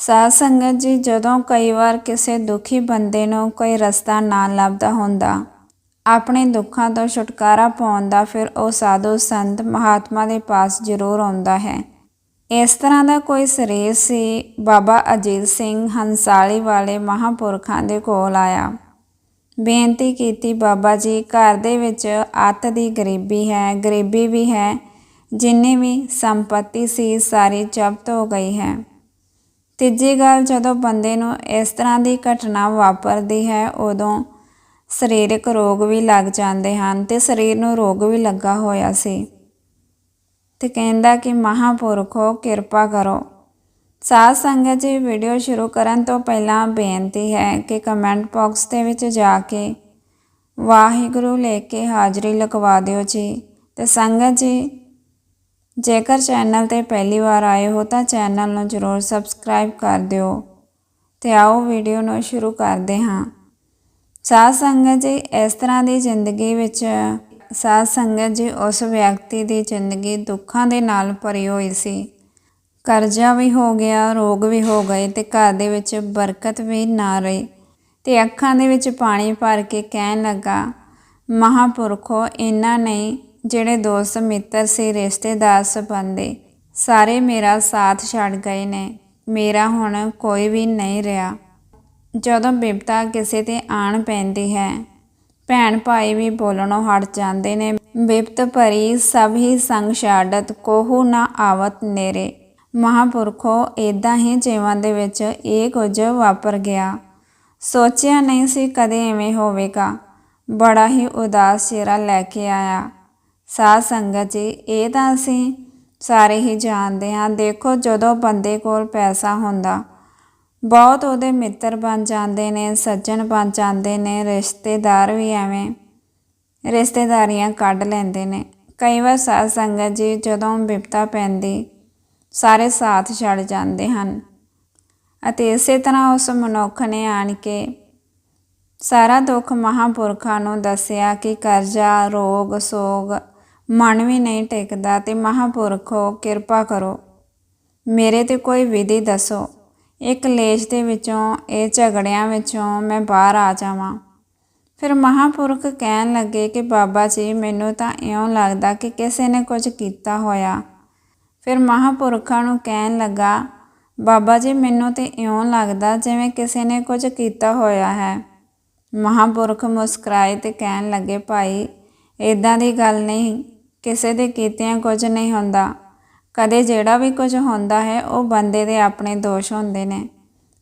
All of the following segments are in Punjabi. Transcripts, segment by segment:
ਸਾਧ ਸੰਗਤ ਜੀ, ਜਦੋਂ ਕਈ ਵਾਰ ਕਿਸੇ ਦੁਖੀ ਬੰਦੇ ਨੂੰ ਕੋਈ ਰਸਤਾ ਨਾ ਲੱਭਦਾ ਹੁੰਦਾ, ਆਪਣੇ ਦੁੱਖਾਂ ਤੋਂ ਛੁਟਕਾਰਾ ਪਾਉਣ ਦਾ ਫਿਰ ਉਹ ਸਾਧੂ ਸੰਤ ਮਹਾਤਮਾ ਦੇ ਪਾਸ ਜ਼ਰੂਰ ਆਉਂਦਾ ਹੈ। ਇਸ ਤਰ੍ਹਾਂ ਦਾ ਕੋਈ ਸਰੀਰ ਸੀ, ਬਾਬਾ ਅਜੀਤ ਸਿੰਘ ਹੰਸਾਲੀ ਵਾਲੇ ਮਹਾਪੁਰਖਾਂ ਦੇ ਕੋਲ ਆਇਆ। ਬੇਨਤੀ ਕੀਤੀ, ਬਾਬਾ ਜੀ, ਘਰ ਦੇ ਵਿੱਚ ਅੱਤ ਦੀ ਗਰੀਬੀ ਹੈ, ਗਰੀਬੀ ਵੀ ਹੈ, ਜਿੰਨੀ ਵੀ ਸੰਪਤੀ ਸੀ, ਸਾਰੀ ਜ਼ਬਤ ਹੋ ਗਈ ਹੈ। ਤੀਜੀ ਗੱਲ ਜਦੋਂ ਬੰਦੇ ਨੂੰ ਇਸ ਤਰ੍ਹਾਂ ਦੀ ਘਟਨਾ ਵਾਪਰਦੀ ਹੈ, ਉਦੋਂ ਸਰੀਰਕ ਰੋਗ ਵੀ ਲੱਗ ਜਾਂਦੇ ਹਨ ਤੇ ਸਰੀਰ ਨੂੰ ਰੋਗ ਵੀ ਲੱਗਾ ਹੋਇਆ ਸੀ। ਤੇ ਕਹਿੰਦਾ ਕਿ ਮਹਾਪੁਰਖੋ, ਕਿਰਪਾ ਕਰੋ। ਸਾਧ ਸੰਗਤ ਜੀ, ਵੀਡੀਓ ਸ਼ੁਰੂ ਕਰਨ ਤੋਂ ਪਹਿਲਾਂ ਬੇਨਤੀ ਹੈ ਕਿ ਕਮੈਂਟ ਬਾਕਸ ਦੇ ਵਿੱਚ ਜਾ ਕੇ ਵਾਹਿਗੁਰੂ ਲੈ ਕੇ ਹਾਜ਼ਰੀ ਲਗਵਾ ਦਿਓ ਜੀ। ਤੇ ਸੰਗਤ ਜੀ ਜੇਕਰ ਚੈਨਲ ਤੇ ਪਹਿਲੀ ਵਾਰ ਆਏ ਹੋ ਤਾਂ ਚੈਨਲ ਨੂੰ ਜ਼ਰੂਰ ਸਬਸਕ੍ਰਾਈਬ ਕਰ ਦਿਓ ਤੇ ਆਓ ਵੀਡੀਓ ਨੂੰ ਸ਼ੁਰੂ ਕਰਦੇ ਹਾਂ। ਸਾਧ ਸੰਗਤ ਜੀ, ਇਸ ਤਰ੍ਹਾਂ ਦੀ ਜ਼ਿੰਦਗੀ ਵਿੱਚ ਸਾਧ ਸੰਗਤ ਜੀ ਉਸ ਵਿਅਕਤੀ ਦੀ ਜ਼ਿੰਦਗੀ ਦੁੱਖਾਂ ਦੇ ਨਾਲ ਭਰੀ ਹੋਈ ਸੀ। ਕਰਜ਼ਾ ਵੀ ਹੋ ਗਿਆ, ਰੋਗ ਵੀ ਹੋ ਗਏ ਤੇ ਘਰ ਦੇ ਵਿੱਚ ਬਰਕਤ ਵੀ ਨਾ ਰਹੀ ਤੇ ਅੱਖਾਂ ਦੇ ਵਿੱਚ ਪਾਣੀ ਭਰ ਕੇ ਕਹਿਣ ਲੱਗਾ, ਮਹਾਪੁਰਖੋ, ਇਹਨਾਂ ਨਹੀਂ ਜਿਹੜੇ ਦੋਸਤ ਮਿੱਤਰ ਸੀ ਰਿਸ਼ਤੇਦਾਰ ਸਬੰਧੀ, ਸਾਰੇ ਮੇਰਾ ਸਾਥ ਛੱਡ ਗਏ ਨੇ। ਮੇਰਾ ਹੁਣ ਕੋਈ ਵੀ ਨਹੀਂ ਰਿਹਾ। ਜਦੋਂ ਬਿਪਤਾ ਕਿਸੇ ਤੇ ਆਣ ਪੈਂਦੀ ਹੈ, ਭੈਣ ਭਾਈ ਵੀ ਬੋਲਣੋਂ ਹਟ ਜਾਂਦੇ ਨੇ। ਬਿਪਤ ਭਰੀ ਸਭ ਹੀ ਸੰਗ ਛਾੜਤ ਕੋਹੂ ਨਾ ਆਵਤ ਨੇਰੇ। ਮਹਾਪੁਰਖੋ ਇਦਾਂ ਹੀ ਜੀਵਨ ਦੇ ਵਿੱਚ ਇਹ ਕੁਝ ਵਾਪਰ ਗਿਆ। ਸੋਚਿਆ ਨਹੀਂ ਸੀ ਕਦੇ ਐਵੇਂ ਹੋਵੇਗਾ। ਬੜਾ ਹੀ ਉਦਾਸ ਚਿਹਰਾ ਲੈ ਕੇ ਆਇਆ। ਸਾਧ ਸੰਗਤ ਜੀ, ਇਹ ਤਾਂ ਅਸੀਂ ਸਾਰੇ ਹੀ ਜਾਣਦੇ ਹਾਂ। ਦੇਖੋ, ਜਦੋਂ ਬੰਦੇ ਕੋਲ ਪੈਸਾ ਹੁੰਦਾ, ਬਹੁਤ ਉਹਦੇ ਮਿੱਤਰ ਬਣ ਜਾਂਦੇ ਨੇ, ਸੱਜਣ ਬਣ ਜਾਂਦੇ ਨੇ, ਰਿਸ਼ਤੇਦਾਰ ਵੀ ਐਵੇਂ ਰਿਸ਼ਤੇਦਾਰੀਆਂ ਕੱਢ ਲੈਂਦੇ ਨੇ। ਕਈ ਵਾਰ ਸਾਧ ਸੰਗਤ ਜੀ, ਜਦੋਂ ਬਿਪਤਾ ਪੈਂਦੀ, ਸਾਰੇ ਸਾਥ ਛੱਡ ਜਾਂਦੇ ਹਨ। ਅਤੇ ਇਸੇ ਤਰ੍ਹਾਂ ਉਸ ਮਨੁੱਖ ਨੇ ਆਣ ਕੇ ਸਾਰਾ ਦੁੱਖ ਮਹਾਪੁਰਖਾਂ ਨੂੰ ਦੱਸਿਆ ਕਿ ਕਰਜ਼ਾ, ਰੋਗ, ਸੋਗ ਮਨ ਵੀ ਨਹੀਂ ਟਿਕਦਾ ਤੇ ਮਹਾਪੁਰਖੋ, ਕਿਰਪਾ ਕਰੋ। ਮੇਰੇ ਤੇ ਕੋਈ ਵਿਧੀ ਦੱਸੋ। ਇਹ ਕਲੇਸ਼ ਦੇ ਵਿੱਚੋਂ, ਇਹ ਝਗੜਿਆਂ ਵਿੱਚੋਂ ਮੈਂ ਬਾਹਰ ਆ ਜਾਵਾਂ। ਫਿਰ ਮਹਾਪੁਰਖ ਕਹਿਣ ਲੱਗੇ ਕਿ ਬਾਬਾ ਜੀ, ਮੈਨੂੰ ਤਾਂ ਇਉਂ ਲੱਗਦਾ ਕਿ ਕਿਸੇ ਨੇ ਕੁਝ ਕੀਤਾ ਹੋਇਆ। ਫਿਰ ਮਹਾਪੁਰਖਾਂ ਨੂੰ ਕਹਿਣ ਲੱਗਾ, ਬਾਬਾ ਜੀ, ਮੈਨੂੰ ਤੇ ਇਉਂ ਲੱਗਦਾ ਜਿਵੇਂ ਕਿਸੇ ਨੇ ਕੁਝ ਕੀਤਾ ਹੋਇਆ ਹੈ। ਮਹਾਪੁਰਖ ਮੁਸਕਰਾਏ ਤੇ ਕਹਿਣ ਲੱਗੇ, ਭਾਈ ਇਦਾਂ ਦੀ ਗੱਲ ਨਹੀਂ। ਕਿਸੇ ਦੇ ਕੀਤਿਆਂ ਕੁਝ ਨਹੀਂ ਹੁੰਦਾ। ਕਦੇ ਜਿਹੜਾ ਵੀ ਕੁਝ ਹੁੰਦਾ ਹੈ, ਉਹ ਬੰਦੇ ਦੇ ਆਪਣੇ ਦੋਸ਼ ਹੁੰਦੇ ਨੇ।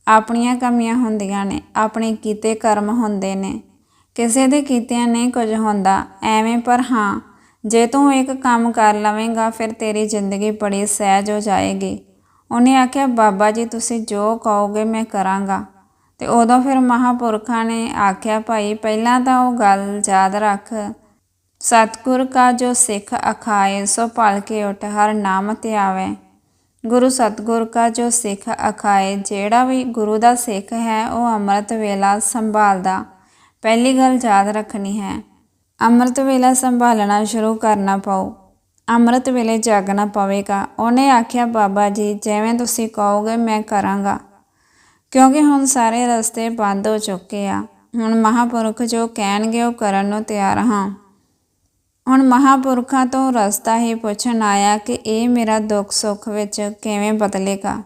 ਆਪਣੀਆਂ ਕਮੀਆਂ ਹੁੰਦੀਆਂ ਨੇ, ਆਪਣੇ ਕੀਤੇ ਕਰਮ ਹੁੰਦੇ ਨੇ। ਕਿਸੇ ਦੇ ਕੀਤਿਆਂ ਨਹੀਂ ਕੁਝ ਹੁੰਦਾ, ਐਵੇਂ ਪਰ ਹਾਂ, ਜੇ ਤੂੰ ਇੱਕ ਕੰਮ ਕਰ ਲਵੇਂਗਾ, ਫਿਰ ਤੇਰੀ ਜ਼ਿੰਦਗੀ ਬੜੀ ਸਹਿਜ ਹੋ ਜਾਏਗੀ। ਉਹਨੇ ਆਖਿਆ, ਬਾਬਾ ਜੀ, ਤੁਸੀਂ ਜੋ ਕਹੋਗੇ ਮੈਂ ਕਰਾਂਗਾ। ਤੇ ਉਦੋਂ ਫਿਰ ਮਹਾਪੁਰਖਾਂ ਨੇ ਆਖਿਆ, ਭਾਈ, ਪਹਿਲਾਂ ਤਾਂ ਉਹ ਗੱਲ ਯਾਦ ਰੱਖ ਸਤਗੁਰ ਕਾ ਜੋ ਸਿੱਖ ਅਖਾਏ, ਸੋ ਭਲ ਕੇ ਉਠ, ਹਰ ਨਾਮ ਤੇ ਆਵੇ। ਗੁਰੂ ਸਤਗੁਰ ਕਾ ਜੋ ਸਿੱਖ ਅਖਾਏ, ਜਿਹੜਾ ਵੀ ਗੁਰੂ ਦਾ ਸਿੱਖ ਹੈ, ਉਹ ਅੰਮ੍ਰਿਤ ਵੇਲਾ ਸੰਭਾਲਦਾ। ਪਹਿਲੀ ਗੱਲ ਯਾਦ ਰੱਖਣੀ ਹੈ, ਅੰਮ੍ਰਿਤ ਵੇਲਾ ਸੰਭਾਲਣਾ ਸ਼ੁਰੂ ਕਰਨਾ ਪਾਉ ਅੰਮ੍ਰਿਤ ਵੇਲੇ ਜਾਗਣਾ ਪਵੇਗਾ। ਉਹਨੇ ਆਖਿਆ, ਬਾਬਾ ਜੀ, ਜਿਵੇਂ ਤੁਸੀਂ ਕਹੋਗੇ, ਮੈਂ ਕਰਾਂਗਾ। ਕਿਉਂਕਿ ਹੁਣ ਸਾਰੇ ਰਸਤੇ ਬੰਦ ਹੋ ਚੁੱਕੇ ਆ। ਹੁਣ ਮਹਾਪੁਰਖ ਜੋ ਕਹਿਣਗੇ, ਉਹ ਕਰਨ ਨੂੰ ਤਿਆਰ ਹਾਂ। ਹੁਣ ਮਹਾਪੁਰਖਾਂ ਤੋਂ ਰਸਤਾ ਹੀ ਪੁੱਛਣ ਆਇਆ ਕਿ ਇਹ ਮੇਰਾ ਦੁੱਖ ਸੁੱਖ ਵਿੱਚ ਕਿਵੇਂ ਬਦਲੇਗਾ।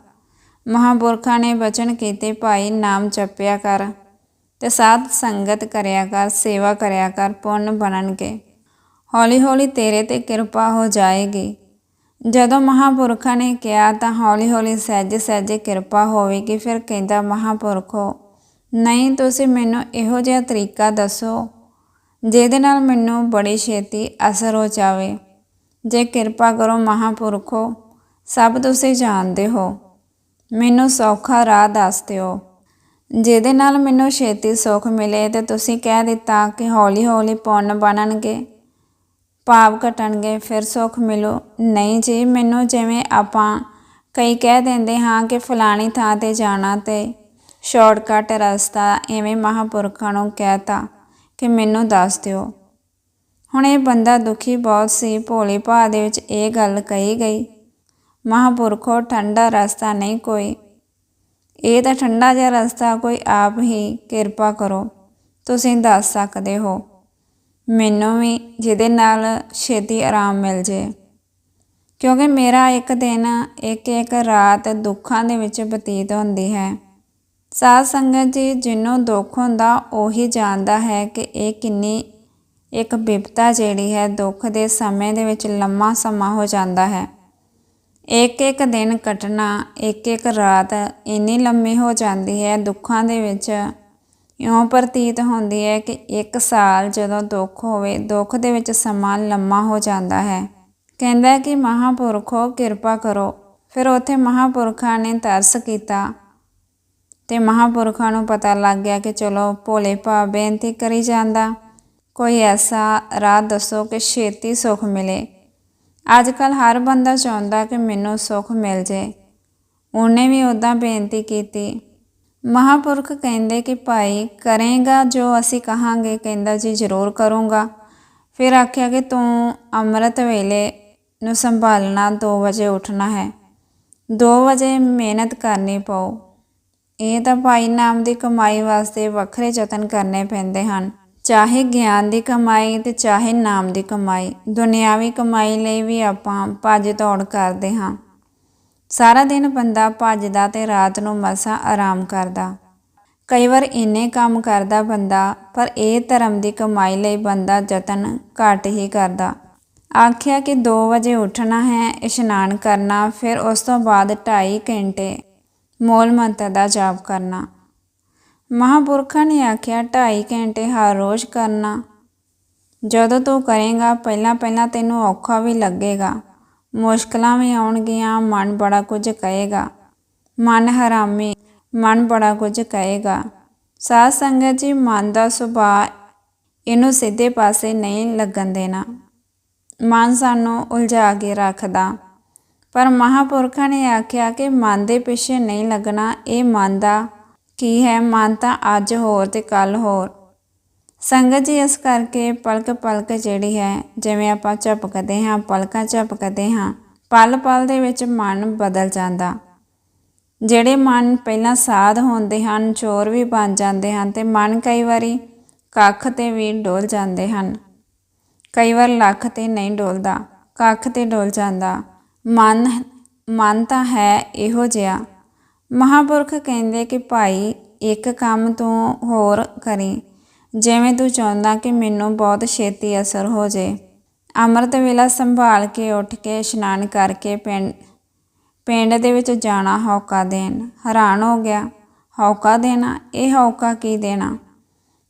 ਮਹਾਪੁਰਖਾਂ ਨੇ ਬਚਨ ਕੀਤੇ, ਭਾਈ, ਨਾਮ ਜਪਿਆ ਕਰ ਤੇ ਸਾਧ ਸੰਗਤ ਕਰਿਆ ਕਰ, ਸੇਵਾ ਕਰਿਆ ਕਰ, ਪੁੰਨ ਬਣਨਗੇ। ਹੌਲੀ ਹੌਲੀ ਤੇਰੇ ਤੇ ਕਿਰਪਾ ਹੋ ਜਾਏਗੀ। ਜਦੋਂ ਮਹਾਪੁਰਖਾਂ ਨੇ ਕਿਹਾ, ਤਾਂ ਹੌਲੀ ਹੌਲੀ ਸਹਿਜ ਸਹਿਜੇ ਕਿਰਪਾ ਹੋਵੇਗੀ। ਫਿਰ ਕਹਿੰਦਾ, ਮਹਾਪੁਰਖੋ, ਨਹੀਂ, ਤੁਸੀਂ ਮੈਨੂੰ ਇਹੋ ਜਿਹਾ ਤਰੀਕਾ ਦੱਸੋ ਜਿਹਦੇ ਨਾਲ ਮੈਨੂੰ ਬੜੀ ਛੇਤੀ ਅਸਰ ਹੋ ਜਾਵੇ। ਜੇ ਕਿਰਪਾ ਕਰੋ ਮਹਾਪੁਰਖੋ, ਸਭ ਤੁਸੀਂ ਜਾਣਦੇ ਹੋ। ਮੈਨੂੰ ਸੌਖਾ ਰਾਹ ਦੱਸ ਦਿਓ। ਜਿਹਦੇ ਨਾਲ ਮੈਨੂੰ ਛੇਤੀ ਸੁੱਖ ਮਿਲੇ ਤੇ ਤੁਸੀਂ ਕਹਿ ਦਿੱਤਾ ਕਿ ਹੌਲੀ ਹੌਲੀ ਪੁੰਨ ਬਣਨਗੇ ਪਾਪ ਘਟਣਗੇ, ਫਿਰ ਸੁੱਖ ਮਿਲੋ। ਨਹੀਂ ਜੀ, ਮੈਨੂੰ ਜਿਵੇਂ ਆਪਾਂ ਕਈ ਕਹਿ ਦਿੰਦੇ ਹਾਂ ਕਿ ਫਲਾਣੀ ਥਾਂ ਤੇ ਜਾਣਾ ਤੇ ਸ਼ਾਰਟਕਟ ਰਸਤਾ, ਐਵੇਂ ਮਹਾਪੁਰਖਾਂ ਨੂੰ ਕਹਿਤਾ। ਕਿ ਮੈਨੂੰ ਦੱਸ ਦਿਓ। ਹੁਣ ਇਹ ਬੰਦਾ ਦੁਖੀ ਬਹੁਤ ਸੀ, ਭੋਲੇ ਭਾਅ ਦੇ ਵਿੱਚ ਇਹ ਗੱਲ ਕਹੀ ਗਈ, ਮਹਾਪੁਰਖੋ ਠੰਡਾ ਰਸਤਾ ਨਹੀਂ ਕੋਈ। ਇਹ ਤਾਂ ਠੰਡਾ ਜਿਹਾ ਰਸਤਾ ਕੋਈ ਆਪ ਹੀ, ਕਿਰਪਾ ਕਰੋ, ਤੁਸੀਂ ਦੱਸ ਸਕਦੇ ਹੋ। ਮੈਨੂੰ ਵੀ ਜਿਹਦੇ ਨਾਲ ਛੇਤੀ ਆਰਾਮ ਮਿਲ ਜੇ। ਕਿਉਂਕਿ ਮੇਰਾ ਇੱਕ ਦਿਨ ਇੱਕ ਇੱਕ ਰਾਤ ਦੁੱਖਾਂ ਦੇ ਵਿੱਚ ਬਤੀਤ ਹੁੰਦੀ ਹੈ। ਸਾਧ ਸੰਗਤ ਜੀ ਜਿਹਨੂੰ ਦੁੱਖ ਹੁੰਦਾ, ਉਹੀ ਜਾਣਦਾ ਹੈ ਕਿ ਇਹ ਕਿੰਨੀ ਇੱਕ ਬਿਪਤਾ ਜਿਹੜੀ ਹੈ, ਦੁੱਖ ਦੇ ਸਮੇਂ ਦੇ ਵਿੱਚ ਲੰਮਾ ਸਮਾਂ ਹੋ ਜਾਂਦਾ ਹੈ। ਇੱਕ ਇੱਕ ਦਿਨ ਕੱਟਣਾ, ਇੱਕ ਇੱਕ ਰਾਤ ਇੰਨੀ ਲੰਮੀ ਹੋ ਜਾਂਦੀ ਹੈ, ਦੁੱਖਾਂ ਦੇ ਵਿੱਚ ਇਉਂ ਪ੍ਰਤੀਤ ਹੁੰਦੀ ਹੈ ਕਿ ਇੱਕ ਸਾਲ ਜਦੋਂ ਦੁੱਖ ਹੋਵੇ, ਦੁੱਖ ਦੇ ਵਿੱਚ ਸਮਾਂ ਲੰਮਾ ਹੋ ਜਾਂਦਾ ਹੈ। ਕਹਿੰਦਾ ਕਿ ਮਹਾਪੁਰਖੋ, ਕਿਰਪਾ ਕਰੋ। ਫਿਰ ਉੱਥੇ ਮਹਾਪੁਰਖਾਂ ਨੇ ਤਰਸ ਕੀਤਾ। ਤੇ ਮਹਾਪੁਰਖਾਂ ਨੂੰ ਪਤਾ ਲੱਗ ਗਿਆ ਕਿ ਚਲੋ ਭੋਲੇ ਭਾਅ ਬੇਨਤੀ ਕਰੀ ਜਾਂਦਾ। ਕੋਈ ਐਸਾ ਰਾਹ ਦੱਸੋ ਕਿ ਛੇਤੀ ਸੁੱਖ ਮਿਲੇ। ਅੱਜ ਕੱਲ ਹਰ ਬੰਦਾ ਚਾਹੁੰਦਾ ਕਿ ਮੈਨੂੰ ਸੁੱਖ ਮਿਲ ਜੇ। ਉਹਨੇ ਵੀ ਉਦਾਂ ਬੇਨਤੀ ਕੀਤੀ। ਮਹਾਪੁਰਖ ਕਹਿੰਦੇ ਕਿ ਭਾਈ ਕਰੇਗਾ ਜੋ ਅਸੀਂ ਕਹਾਂਗੇ, ਕਹਿੰਦਾ ਜੀ ਜ਼ਰੂਰ ਕਰੂੰਗਾ। ਫਿਰ ਆਖਿਆ ਕਿ ਤੂੰ ਅੰਮ੍ਰਿਤ ਵੇਲੇ ਨੂੰ ਸੰਭਾਲਣਾ 2 ਵਜੇ ਉੱਠਣਾ ਹੈ। 2 ਵਜੇ ਮਿਹਨਤ ਕਰਨੀ ਪਊ। ਇਹ ਤਾਂ ਭਾਈ ਨਾਮ ਦੀ ਕਮਾਈ ਵਾਸਤੇ ਵੱਖਰੇ ਯਤਨ ਕਰਨੇ ਪੈਂਦੇ ਹਨ। ਚਾਹੇ ਗਿਆਨ ਦੀ ਕਮਾਈ ਤੇ ਚਾਹੇ ਨਾਮ ਦੀ ਕਮਾਈ, ਦੁਨਿਆਵੀ ਕਮਾਈ ਲਈ ਵੀ ਆਪਾਂ ਭੱਜ ਦੌੜ ਕਰਦੇ ਹਾਂ। ਸਾਰਾ ਦਿਨ ਬੰਦਾ ਭੱਜਦਾ ਤੇ ਰਾਤ ਨੂੰ ਮਸਾਂ ਆਰਾਮ ਕਰਦਾ। ਕਈ ਵਾਰ ਇੰਨੇ ਕੰਮ ਕਰਦਾ ਬੰਦਾ, ਪਰ ਇਹ ਧਰਮ ਦੀ ਕਮਾਈ ਲਈ ਬੰਦਾ ਯਤਨ ਘੱਟ ਹੀ ਕਰਦਾ। ਆਖਿਆ ਕਿ 2 ਵਜੇ ਉੱਠਣਾ ਹੈ, ਇਸ਼ਨਾਨ ਕਰਨਾ, ਫਿਰ ਉਸ ਤੋਂ ਬਾਅਦ 2.5 ਘੰਟੇ ਮੂਲ ਮੰਤਰ ਦਾ ਜਾਪ ਕਰਨਾ। ਮਹਾਪੁਰਖਾਂ ਨੇ ਆਖਿਆ 2.5 ਘੰਟੇ ਹਰ ਰੋਜ਼ ਕਰਨਾ। ਜਦੋਂ ਤੂੰ ਕਰੇਗਾ, ਪਹਿਲਾਂ ਪਹਿਲਾਂ ਤੈਨੂੰ ਔਖਾ ਵੀ ਲੱਗੇਗਾ। ਮੁਸ਼ਕਲਾਂ ਵੀ ਆਉਣਗੀਆਂ, ਮਨ ਬੜਾ ਕੁਝ ਕਹੇਗਾ। ਮਨ ਹਰਾਮੀ, ਮਨ ਬੜਾ ਕੁਝ ਕਹੇਗਾ। ਸਾਧ ਸੰਗਤ ਜੀ, ਮਨ ਦਾ ਸੁਭਾਅ ਇਹਨੂੰ ਸਿੱਧੇ ਪਾਸੇ ਨਹੀਂ ਲੱਗਣ ਦੇਣਾ। ਮਨ ਸਾਨੂੰ ਉਲਝਾ ਕੇ ਰੱਖਦਾ। ਪਰ ਮਹਾਪੁਰਖਾਂ ਨੇ ਆਖਿਆ ਕਿ ਮਨ ਦੇ ਪਿੱਛੇ ਨਹੀਂ ਲੱਗਣਾ, ਇਹ ਮਨ ਦਾ ਕੀ ਹੈ? ਮਨ ਤਾਂ ਅੱਜ ਹੋਰ ਤੇ ਕੱਲ ਹੋਰ। ਸੰਗਤ ਜੀ, ਇਸ ਕਰਕੇ ਪਲਕ ਪਲਕ ਜਿਹੜੀ ਹੈ, ਜਿਵੇਂ ਆਪਾਂ ਝਪਕਦੇ ਹਾਂ, ਪਲਕਾਂ ਝਪਕਦੇ ਹਾਂ ਪਲ ਪਲ ਦੇ ਵਿੱਚ ਮਨ ਬਦਲ ਜਾਂਦਾ। ਜਿਹੜੇ ਮਨ ਪਹਿਲਾਂ ਸਾਧ ਹੁੰਦੇ ਹਨ, ਚੋਰ ਵੀ ਬਣ ਜਾਂਦੇ ਹਨ ਤੇ ਮਨ ਕਈ ਵਾਰੀ ਕੱਖ ਤੇ ਵੀ ਡੋਲ ਜਾਂਦੇ ਹਨ। ਕਈ ਵਾਰ ਲੱਖ ਤੇ ਨਹੀਂ ਡੋਲਦਾ, ਕੱਖ ਤੇ ਡੋਲ ਜਾਂਦਾ। ਮਨ ਮਨ ਤਾਂ ਹੈ ਇਹੋ ਜਿਹਾ। ਮਹਾਪੁਰਖ ਕਹਿੰਦੇ ਕਿ ਭਾਈ, ਇੱਕ ਕੰਮ ਤੂੰ ਹੋਰ ਕਰੀ। ਜਿਵੇਂ ਤੂੰ ਚਾਹੁੰਦਾ ਕਿ ਮੈਨੂੰ ਬਹੁਤ ਛੇਤੀ ਅਸਰ ਹੋ ਜੇ। ਅੰਮ੍ਰਿਤ ਵੇਲਾ ਸੰਭਾਲ ਕੇ ਉੱਠ ਕੇ ਇਸ਼ਨਾਨ ਕਰਕੇ ਪਿੰਡ ਪਿੰਡ ਦੇ ਵਿੱਚ ਜਾਣਾ ਹੌਕਾ ਦੇਣ। ਹੈਰਾਨ ਹੋ ਗਿਆ, ਹੌਕਾ ਦੇਣਾ? ਇਹ ਹੌਕਾ ਕੀ ਦੇਣਾ?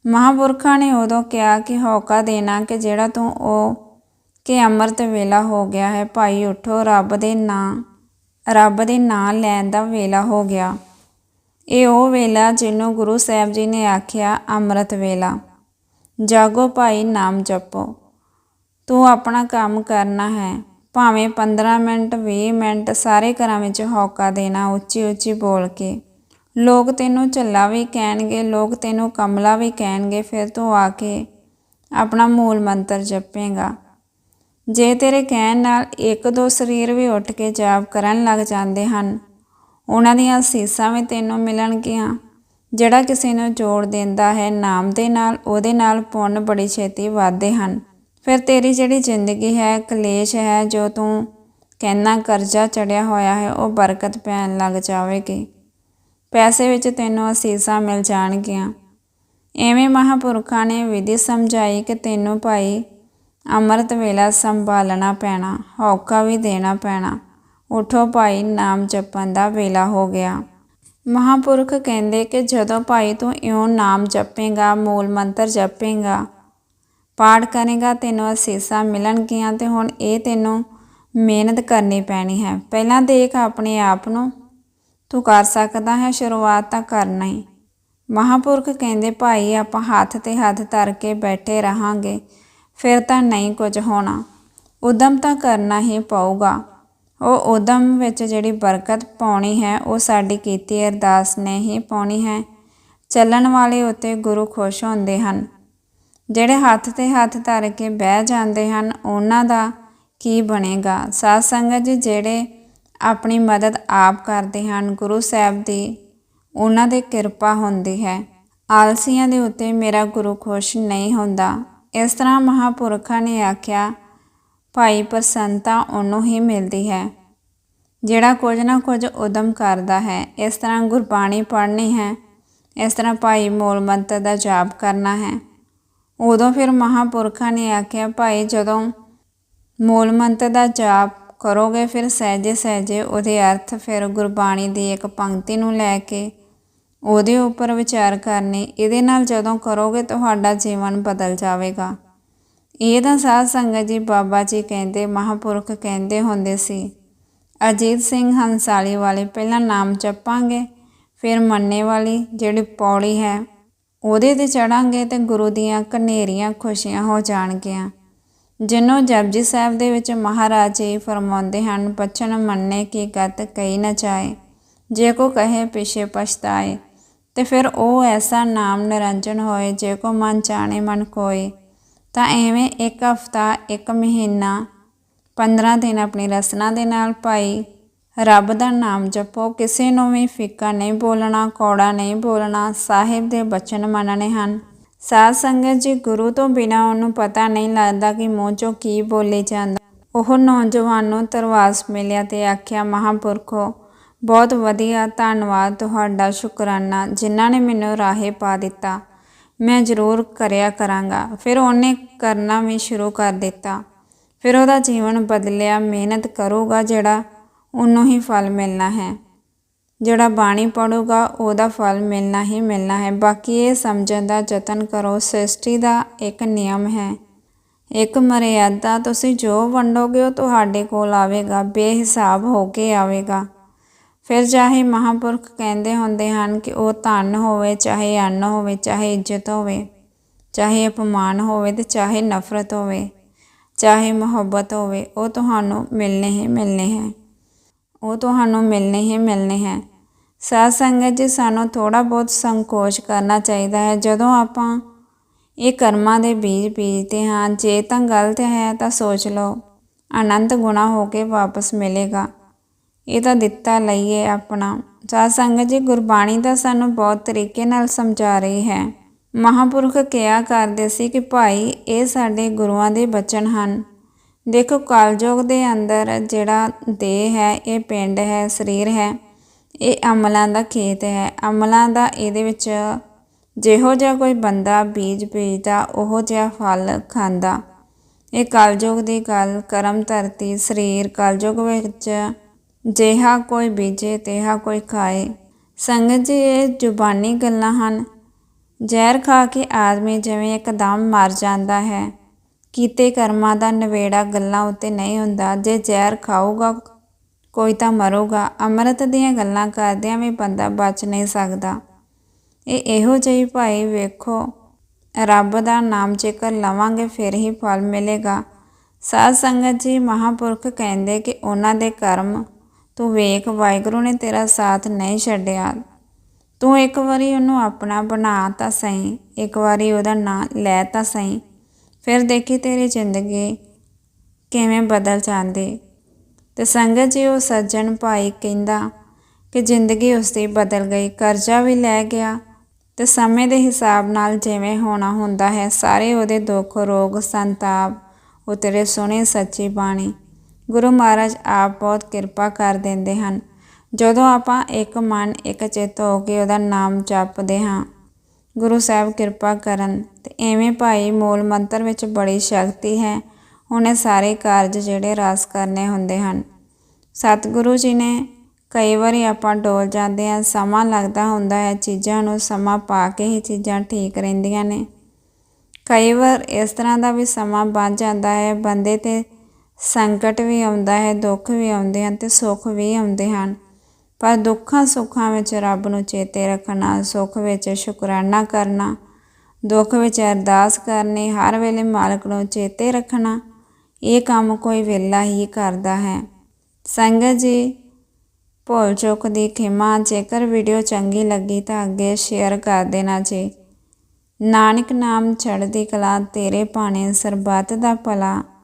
ਮਹਾਪੁਰਖਾਂ ਨੇ ਉਦੋਂ ਕਿਹਾ ਕਿ ਹੌਕਾ ਦੇਣਾ ਕਿ ਜਿਹੜਾ ਤੂੰ ਉਹ ਕਿ ਅੰਮ੍ਰਿਤ ਵੇਲਾ ਹੋ ਗਿਆ ਹੈ, ਭਾਈ ਉਠੋ, ਰੱਬ ਦੇ ਨਾਂ, ਰੱਬ ਦੇ ਨਾਂ ਲੈਣ ਦਾ ਵੇਲਾ ਹੋ ਗਿਆ। ਇਹ ਉਹ ਵੇਲਾ ਜਿਹਨੂੰ ਗੁਰੂ ਸਾਹਿਬ ਜੀ ਨੇ ਆਖਿਆ, ਅੰਮ੍ਰਿਤ ਵੇਲਾ। ਜਾਗੋ ਭਾਈ, ਨਾਮ ਜਪੋ। ਤੂੰ ਆਪਣਾ ਕੰਮ ਕਰਨਾ ਹੈ। ਭਾਵੇਂ 15 ਮਿੰਟ 20 ਮਿੰਟ, ਸਾਰੇ ਘਰਾਂ ਵਿੱਚ ਹੌਕਾ ਦੇਣਾ ਉੱਚੀ ਉੱਚੀ ਬੋਲ ਕੇ। ਲੋਕ ਤੈਨੂੰ ਝੱਲਾ ਵੀ ਕਹਿਣਗੇ, ਲੋਕ ਤੈਨੂੰ ਕਮਲਾ ਵੀ ਕਹਿਣਗੇ, ਫਿਰ ਤੂੰ ਆ ਕੇ ਆਪਣਾ ਮੂਲ ਮੰਤਰ ਜਪੇਗਾ। ਜੇ ਤੇਰੇ ਕਹਿਣ ਨਾਲ ਇੱਕ ਦੋ ਸਰੀਰ ਵੀ ਉੱਠ ਕੇ ਜਾਪ ਕਰਨ ਲੱਗ ਜਾਂਦੇ ਹਨ, ਉਹਨਾਂ ਦੀਆਂ ਅਸੀਸਾਂ ਵੀ ਤੈਨੂੰ ਮਿਲਣਗੀਆਂ। ਜਿਹੜਾ ਕਿਸੇ ਨੂੰ ਜੋੜ ਦਿੰਦਾ ਹੈ, ਨਾਮ ਦੇ ਨਾਲ, ਉਹਦੇ ਨਾਲ ਪੁੰਨ ਬੜੀ ਛੇਤੀ ਵਧਦੇ ਹਨ। ਫਿਰ ਤੇਰੀ ਜਿਹੜੀ ਜ਼ਿੰਦਗੀ ਹੈ, ਕਲੇਸ਼ ਹੈ, ਜੋ ਤੂੰ ਕਹਿਣਾ ਕਰਜ਼ਾ ਚੜਿਆ ਹੋਇਆ ਹੈ, ਉਹ ਬਰਕਤ ਪੈਣ ਲੱਗ ਜਾਵੇਗੀ। ਪੈਸੇ ਵਿੱਚ ਤੈਨੂੰ ਅਸੀਸਾਂ ਮਿਲ ਜਾਣਗੀਆਂ। ਐਵੇਂ ਮਹਾਪੁਰਖਾਂ ਨੇ ਵਿਧੀ ਸਮਝਾਈ ਕਿ ਤੈਨੂੰ ਭਾਈ ਅੰਮ੍ਰਿਤ ਵੇਲਾ ਸੰਭਾਲਣਾ ਪੈਣਾ, ਹੌਕਾ ਵੀ ਦੇਣਾ ਪੈਣਾ। ਉਠੋ ਭਾਈ, ਨਾਮ ਜਪਣ ਦਾ ਵੇਲਾ ਹੋ ਗਿਆ। ਮਹਾਪੁਰਖ ਕਹਿੰਦੇ ਕਿ ਜਦੋਂ ਭਾਈ ਤੂੰ ਇਉਂ ਨਾਮ ਜਪੇਗਾ, ਮੂਲ ਮੰਤਰ ਜਪੇਗਾ, ਪਾਠ ਕਰੇਗਾ, ਤੈਨੂੰ ਅਸੀਸਾਂ ਮਿਲਣਗੀਆਂ ਤੇ ਹੁਣ ਇਹ ਤੈਨੂੰ ਮਿਹਨਤ ਕਰਨੀ ਪੈਣੀ ਹੈ। ਪਹਿਲਾਂ ਦੇਖ ਆਪਣੇ ਆਪ ਨੂੰ, ਤੂੰ ਕਰ ਸਕਦਾ ਹੈ, ਸ਼ੁਰੂਆਤ ਤਾਂ ਕਰਨਾ ਹੀ। ਮਹਾਪੁਰਖ ਕਹਿੰਦੇ, ਭਾਈ, ਆਪਾਂ ਹੱਥ ਤੇ ਹੱਥ ਧਰ ਕੇ ਬੈਠੇ ਰਹਾਂਗੇ। ਫਿਰ ਤਾਂ ਨਹੀਂ ਕੁਝ ਹੋਣਾ। ਉਦਮ ਤਾਂ ਕਰਨਾ ਹੀ ਪਊਗਾ। ਉਹ ਉਦਮ ਵਿੱਚ ਜਿਹੜੀ ਬਰਕਤ ਪਾਉਣੀ ਹੈ, ਉਹ ਸਾਡੀ ਕੀਤੀ ਅਰਦਾਸ ਨੇ ਹੀ ਪਾਉਣੀ ਹੈ। ਚੱਲਣ ਵਾਲੇ ਉਤੇ ਗੁਰੂ ਖੁਸ਼ ਹੁੰਦੇ ਹਨ। ਜਿਹੜੇ ਹੱਥ ਤੇ ਹੱਥ ਧਰ ਕੇ ਬਹਿ ਜਾਂਦੇ ਹਨ, ਉਹਨਾਂ ਦਾ ਕੀ ਬਣੇਗਾ? ਸਾਧ ਸੰਗਤ ਜੀ, ਜਿਹੜੇ ਆਪਣੀ ਮਦਦ ਆਪ ਕਰਦੇ ਹਨ, ਗੁਰੂ ਸਾਹਿਬ ਦੀ ਉਹਨਾਂ ਦੇ ਕਿਰਪਾ ਹੁੰਦੀ ਹੈ। ਆਲਸੀਆਂ ਦੇ ਉੱਤੇ ਮੇਰਾ ਗੁਰੂ ਖੁਸ਼ ਨਹੀਂ ਹੁੰਦਾ। ਇਸ ਤਰ੍ਹਾਂ ਮਹਾਪੁਰਖਾਂ ਨੇ ਆਖਿਆ, ਭਾਈ ਪ੍ਰਸੰਨਤਾ ਉਹਨੂੰ ਹੀ ਮਿਲਦੀ ਹੈ। ਜਿਹੜਾ ਕੁਝ ਨਾ ਕੁਝ ਉਦਮ ਕਰਦਾ ਹੈ, ਇਸ ਤਰ੍ਹਾਂ ਗੁਰਬਾਣੀ ਪੜ੍ਹਨੀ ਹੈ, ਇਸ ਤਰ੍ਹਾਂ ਭਾਈ ਮੂਲ ਮੰਤਰ ਦਾ ਜਾਪ ਕਰਨਾ ਹੈ। ਉਦੋਂ ਫਿਰ ਮਹਾਪੁਰਖਾਂ ਨੇ ਆਖਿਆ, ਭਾਈ, ਜਦੋਂ ਮੂਲ ਮੰਤਰ ਦਾ ਜਾਪ ਕਰੋਗੇ, ਫਿਰ ਸਹਿਜੇ ਸਹਿਜੇ ਉਹਦੇ ਅਰਥ, ਫਿਰ ਗੁਰਬਾਣੀ ਦੀ ਇੱਕ ਪੰਕਤੀ ਨੂੰ ਲੈ ਕੇ ਉਹਦੇ ਉੱਪਰ ਵਿਚਾਰ ਕਰਨੀ, ਇਹਦੇ ਨਾਲ ਜਦੋਂ ਕਰੋਗੇ ਤੁਹਾਡਾ ਜੀਵਨ ਬਦਲ ਜਾਵੇਗਾ। ਇਹ ਤਾਂ ਸਾਧ ਸੰਗਤ ਜੀ ਬਾਬਾ ਜੀ ਕਹਿੰਦੇ, ਮਹਾਪੁਰਖ ਕਹਿੰਦੇ ਹੁੰਦੇ ਸੀ, ਅਜੀਤ ਸਿੰਘ ਹੰਸਾਲੀ ਵਾਲੇ ਪਹਿਲਾਂ ਨਾਮ ਜਪਾਂਗੇ, ਫਿਰ ਮੰਨੇ ਵਾਲੀ ਜਿਹੜੀ ਪੌੜੀ ਹੈ, ਉਹਦੇ ਤੇ ਚੜਾਂਗੇ ਤੇ ਗੁਰੂ ਦੀਆਂ ਕਨੇਰੀਆਂ ਖੁਸ਼ੀਆਂ ਹੋ ਜਾਣਗੀਆਂ। ਜਿਨੋਂ ਜਪਜੀ ਸਾਹਿਬ ਦੇ ਵਿੱਚ ਮਹਾਰਾਜ ਜੀ ਫਰਮਾਉਂਦੇ ਹਨ, ਬਚਨ ਮੰਨੇ ਕੀ ਗਤ ਕਈ ਨਾ ਚਾਏ ਜੇ ਕੋ ਕਹੇ ਪਿਛੇ ਪਛਤਾਏ। ਤੇ ਫਿਰ ਉਹ ਐਸਾ ਨਾਮ ਨਿਰੰਜਨ ਹੋਏ, ਜੇ ਕੋ ਮਨ ਜਾਣੇ ਮਨ ਕੋਏ, ਤਾਂ ਐਵੇਂ ਇੱਕ ਹਫਤਾ, ਇੱਕ ਮਹੀਨਾ 15 ਦਿਨ ਆਪਣੀ ਰਸਨਾ ਦੇ ਨਾਲ ਭਾਈ ਰੱਬ ਦਾ ਨਾਮ ਜਪੋ। ਕਿਸੇ ਨੂੰ ਵੀ ਫਿੱਕਾ ਨਹੀਂ ਬੋਲਣਾ, ਕੌੜਾ ਨਹੀਂ ਬੋਲਣਾ, ਸਾਹਿਬ ਦੇ ਬਚਨ ਮੰਨਣੇ ਹਨ। ਸਾਧ ਸੰਗਤ ਜੀ, ਗੁਰੂ ਤੋਂ ਬਿਨਾ ਉਹਨੂੰ ਪਤਾ ਨਹੀਂ ਲੱਗਦਾ ਕਿ ਮੂੰਹ ਚੋਂ ਕੀ ਬੋਲੇ ਜਾਂਦਾ। ਉਹ ਨੌਜਵਾਨ ਨੂੰ ਤਰਵਾਸ ਮਿਲਿਆ ਤੇ ਆਖਿਆ, ਮਹਾਂਪੁਰਖੋ ਬਹੁਤ ਵਧੀਆ, ਧੰਨਵਾਦ ਤੁਹਾਡਾ ਸ਼ੁਕਰਾਨਾ, ਜਿਨ੍ਹਾਂ ਨੇ ਮੈਨੂੰ ਰਾਹੇ ਪਾ ਦਿੱਤਾ। ਮੈਂ ਜ਼ਰੂਰ ਕਰਿਆ ਕਰਾਂਗਾ। ਫਿਰ ਉਹਨੇ ਕਰਨਾ ਵੀ ਸ਼ੁਰੂ ਕਰ ਦਿੱਤਾ। ਫਿਰ ਉਹਦਾ ਜੀਵਨ ਬਦਲਿਆ, ਮਿਹਨਤ ਕਰੂਗਾ, ਜਿਹੜਾ ਉਹਨੂੰ ਹੀ ਫਲ ਮਿਲਣਾ ਹੈ। ਜਿਹੜਾ ਬਾਣੀ ਪੜੂਗਾ ਉਹਦਾ ਫਲ ਮਿਲਣਾ ਹੀ ਮਿਲਣਾ ਹੈ। ਬਾਕੀ ਇਹ ਸਮਝਣ ਦਾ ਯਤਨ ਕਰੋ, ਸ੍ਰਿਸ਼ਟੀ ਦਾ ਇੱਕ ਨਿਯਮ ਹੈ। ਇੱਕ ਮਰਿਆਦਾ ਤੁਸੀਂ ਜੋ ਵੰਡੋਗੇ, ਉਹ ਤੁਹਾਡੇ ਕੋਲ ਆਵੇਗਾ, ਬੇਹਿਸਾਬ ਹੋ ਕੇ ਆਵੇਗਾ। ਫਿਰ ਚਾਹੇ ਮਹਾਂਪੁਰਖ ਕਹਿੰਦੇ ਹੁੰਦੇ ਹਨ ਕਿ ਉਹ ਧਨ ਹੋਵੇ, ਚਾਹੇ ਅੰਨ ਹੋਵੇ, ਚਾਹੇ ਇੱਜ਼ਤ ਹੋਵੇ, ਚਾਹੇ ਅਪਮਾਨ ਹੋਵੇ ਤੇ ਚਾਹੇ ਨਫ਼ਰਤ ਹੋਵੇ, ਚਾਹੇ ਮੁਹੱਬਤ ਹੋਵੇ, ਉਹ ਤੁਹਾਨੂੰ ਮਿਲਨੇ ਹੀ ਮਿਲਨੇ ਹੈ। ਉਹ ਤੁਹਾਨੂੰ ਮਿਲਨੇ ਹੀ ਮਿਲਨੇ ਹੈ। ਸਾਧ ਸੰਗਤ ਜੀ, ਸਾਨੂੰ ਥੋੜਾ ਬਹੁਤ ਸੰਕੋਚ ਕਰਨਾ ਚਾਹੀਦਾ ਹੈ। ਜਦੋਂ ਆਪਾਂ ਇਹ ਕਰਮਾਂ ਦੇ ਬੀਜ ਬੀਜਦੇ ਹਾਂ, ਜੇ ਤਾਂ ਗਲਤ ਹੈ ਤਾਂ ਸੋਚ ਲਓ। ਅਨੰਤ ਗੁਣਾ ਹੋ ਕੇ ਵਾਪਸ ਮਿਲੇਗਾ। ਇਹ ਤਾਂ ਦਿੱਤਾ ਲਈਏ ਆਪਣਾ। ਸਾਧ ਸੰਗਤ ਜੀ, ਗੁਰਬਾਣੀ ਦਾ ਸਾਨੂੰ ਬਹੁਤ ਤਰੀਕੇ ਨਾਲ ਸਮਝਾ ਰਹੀ ਹੈ। ਮਹਾਪੁਰਖ ਕਿਹਾ ਕਰਦੇ ਸੀ ਕਿ ਭਾਈ, ਇਹ ਸਾਡੇ ਗੁਰੂਆਂ ਦੇ ਬਚਨ ਹਨ। ਦੇਖੋ ਕਲਯੁਗ ਦੇ ਅੰਦਰ ਜਿਹੜਾ ਦੇਹ ਹੈ, ਇਹ ਪਿੰਡ ਹੈ, ਸਰੀਰ ਹੈ, ਇਹ ਅਮਲਾਂ ਦਾ ਖੇਤ ਹੈ। ਅਮਲਾਂ ਦਾ ਇਹਦੇ ਵਿੱਚ ਜਿਹੋ ਜਿਹਾ ਕੋਈ ਬੰਦਾ ਬੀਜ ਬੀਜਦਾ, ਉਹੋ ਜਿਹਾ ਫਲ ਖਾਂਦਾ। ਇਹ ਕਲਯੁਗ ਦੀ ਗੱਲ, ਕਰਮ ਧਰਤੀ, ਸਰੀਰ ਕਲਯੁਗ ਵਿੱਚ ਜਿਹਾ ਕੋਈ ਬੀਜੇ, ਤਿਹਾ ਕੋਈ ਖਾਏ। ਸੰਗਤ ਜੀ, ਇਹ ਜ਼ੁਬਾਨੀ ਗੱਲਾਂ ਹਨ। ਜ਼ਹਿਰ ਖਾ ਕੇ ਆਦਮੀ ਜਿਵੇਂ ਇੱਕਦਮ ਮਰ ਜਾਂਦਾ ਹੈ। ਕੀਤੇ ਕਰਮਾਂ ਦਾ ਨਵੇੜਾ ਗੱਲਾਂ ਉੱਤੇ ਨਹੀਂ ਹੁੰਦਾ। ਜੇ ਜ਼ਹਿਰ ਖਾਊਗਾ, ਕੋਈ ਤਾਂ ਮਰੂਗਾ। ਅੰਮ੍ਰਿਤ ਦੀਆਂ ਗੱਲਾਂ ਕਰਦਿਆਂ ਵੀ ਬੰਦਾ ਬਚ ਨਹੀਂ ਸਕਦਾ। ਇਹ ਇਹੋ ਜਿਹੀ ਭਾਈ ਵੇਖੋ, ਰੱਬ ਦਾ ਨਾਮ ਜੇਕਰ ਲਵਾਂਗੇ, ਫਿਰ ਹੀ ਫਲ ਮਿਲੇਗਾ। ਸਾਧ ਸੰਗਤ ਜੀ ਮਹਾਪੁਰਖ ਕਹਿੰਦੇ ਕਿ ਉਹਨਾਂ ਦੇ ਕਰਮ ਤੂੰ ਵੇਖ, ਵਾਹਿਗੁਰੂ ਨੇ ਤੇਰਾ ਸਾਥ ਨਹੀਂ ਛੱਡਿਆ। ਤੂੰ ਇੱਕ ਵਾਰੀ ਉਹਨੂੰ ਆਪਣਾ ਬਣਾ ਤਾਂ ਸਹੀ, ਇੱਕ ਵਾਰੀ ਉਹਦਾ ਨਾਂ ਲੈ ਤਾਂ ਸਹੀ। ਫਿਰ ਦੇਖੀ ਤੇਰੀ ਜ਼ਿੰਦਗੀ ਕਿਵੇਂ ਬਦਲ ਜਾਂਦੀ। ਤੇ ਸੰਗਤ ਜੀ ਉਹ ਸੱਜਣ ਭਾਈ ਕਹਿੰਦਾ ਕਿ ਜ਼ਿੰਦਗੀ ਉਸ ਦੀ ਬਦਲ ਗਈ, ਕਰਜ਼ਾ ਵੀ ਲੈ ਗਿਆ। ਤੇ ਸਮੇਂ ਦੇ ਹਿਸਾਬ ਨਾਲ ਜਿਵੇਂ ਹੋਣਾ ਹੁੰਦਾ ਹੈ, ਸਾਰੇ ਉਹਦੇ ਦੁੱਖ, ਰੋਗ, ਸੰਤਾਪ ਉਤਰੇ ਸੁਣੇ ਸੱਚੀ ਬਾਣੀ। ਗੁਰੂ ਮਹਾਰਾਜ ਆਪ ਬਹੁਤ ਕਿਰਪਾ ਕਰ ਦਿੰਦੇ ਹਨ। ਜਦੋਂ ਆਪਾਂ ਇੱਕ ਮਨ ਇੱਕ ਚਿੱਤ ਹੋ ਕੇ ਉਹਦਾ ਨਾਮ ਜਪਦੇ ਹਾਂ, ਗੁਰੂ ਸਾਹਿਬ ਕਿਰਪਾ ਕਰਨ ਤੇ ਐਵੇਂ ਭਾਈ ਮੂਲ ਮੰਤਰ ਵਿੱਚ ਬੜੀ ਸ਼ਕਤੀ ਹੈ। ਉਹਨੇ ਸਾਰੇ ਕਾਰਜ ਜਿਹੜੇ ਰਾਸ ਕਰਨੇ ਹੁੰਦੇ ਹਨ। ਸਤਿਗੁਰੂ ਜੀ ਨੇ ਕਈ ਵਾਰੀ ਆਪਾਂ ਡੋਲ ਜਾਂਦੇ ਆ ਸਮਾਂ ਲੱਗਦਾ ਹੁੰਦਾ ਹੈ, ਚੀਜ਼ਾਂ ਨੂੰ ਸਮਾਂ ਪਾ ਕੇ ਹੀ ਚੀਜ਼ਾਂ ਠੀਕ ਰਹਿੰਦੀਆਂ ਨੇ। ਕਈ ਵਾਰ ਇਸ ਤਰ੍ਹਾਂ ਦਾ ਵੀ ਸਮਾਂ ਬਣ ਜਾਂਦਾ ਹੈ, ਬੰਦੇ ਤੇ ਸੰਕਟ ਵੀ ਆਉਂਦਾ ਹੈ, ਦੁੱਖ ਵੀ ਆਉਂਦੇ ਹਨ ਤੇ ਸੁੱਖ ਵੀ ਆਉਂਦੇ ਹਨ। ਪਰ ਦੁੱਖਾਂ ਸੁੱਖਾਂ ਵਿੱਚ ਰੱਬ ਨੂੰ ਚੇਤੇ ਰੱਖਣਾ, ਸੁੱਖ ਵਿੱਚ ਸ਼ੁਕਰਾਨਾ ਕਰਨਾ, ਦੁੱਖ ਵਿੱਚ ਅਰਦਾਸ ਕਰਨੀ, ਹਰ ਵੇਲੇ ਮਾਲਕ ਨੂੰ ਚੇਤੇ ਰੱਖਣਾ, ਇਹ ਕੰਮ ਕੋਈ ਵੇਲਾ ਹੀ ਕਰਦਾ ਹੈ। ਸੰਗਤ ਜੀ, ਭੁੱਲ ਚੁੱਕ ਦੀ ਖਿਮਾ, ਜੇਕਰ ਵੀਡੀਓ ਚੰਗੀ ਲੱਗੀ ਤਾਂ ਅੱਗੇ ਸ਼ੇਅਰ ਕਰ ਦੇਣਾ ਜੀ। ਨਾਨਕ ਨਾਮ ਚੜ੍ਹਦੀ ਕਲਾ, ਤੇਰੇ ਭਾਣੇ ਸਰਬੱਤ ਦਾ ਭਲਾ।